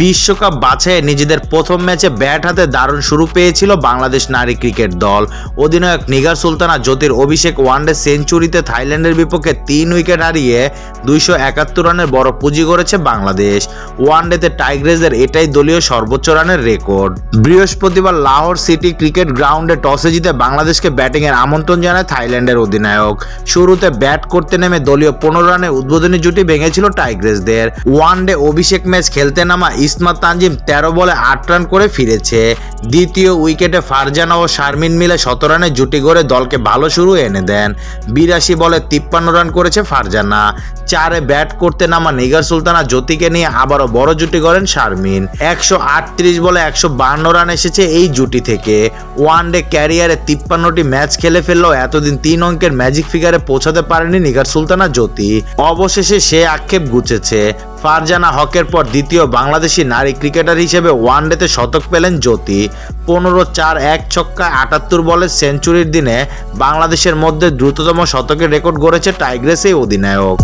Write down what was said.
বিশ্বকাপ বাছাইয়ে নিজেদের প্রথম ম্যাচে ব্যাট হাতে দারুণ শুরু পেয়েছিল বাংলাদেশ নারী ক্রিকেট দল। অধিনায়ক নিগার সুলতানা জ্যোতির অভিষেক ওয়ানডে সেঞ্চুরিতে থাইল্যান্ডের বিপক্ষে তিন উইকেট হারিয়ে দুইশো একাত্তর রানের বড় পুঁজি করেছে বাংলাদেশ। ওয়ানডেতে টাইগ্রেসদের এটাই দলীয় সর্বোচ্চ রানের রেকর্ড। বৃহস্পতিবার লাহোর সিটি ক্রিকেট গ্রাউন্ডে টসে জিতে বাংলাদেশকে ব্যাটিংয়ের আমন্ত্রণ জানায় থাইল্যান্ডের অধিনায়ক। শুরুতে ব্যাট করতে নেমে দলীয় পনেরো রানে উদ্বোধনী জুটি ভেঙেছিল টাইগ্রেসদের ওয়ানডে অভিষেক ম্যাচ খেলতে নামা ইসমাত তানজিম তেরো বলে আট রান করে ফিরেছে। দ্বিতীয় উইকেটে ফারজানা ও শারমিন মিলে শত রানের জুটি গড়ে দলকে ভালো শুরু এনে দেন। বিরাশি বলে তিপ্পান্ন রান করেছে ফারজানা। চারে ব্যাট করতে নামা নিগার সুলতানা জ্যোতিকে নিয়ে আবারও বড় জুটি করেন শারমিন। একশো আটত্রিশ বলে একশো রান এসেছে এই জুটি থেকে। ওয়ান ডে ক্যারিয়ারে তিপ্পান্নটি ম্যাচ খেলে ফেললেও এতদিন তিন অঙ্কের ম্যাজিক ফিগারে পৌঁছাতে পারেনি নিগার সুলতানা জ্যোতি। অবশেষে সে আক্ষেপ গুছেছে। ফারজানা হকের পর দ্বিতীয় বাংলাদেশি নারী ক্রিকেটার হিসেবে ওয়ানডেতে শতক পেলেন জ্যোতি। পনেরো চার এক ছক্কায় আটাত্তর বলের সেঞ্চুরির দিনে বাংলাদেশের মধ্যে দ্রুততম শতকের রেকর্ড গড়েছে টাইগ্রেস এই অধিনায়ক।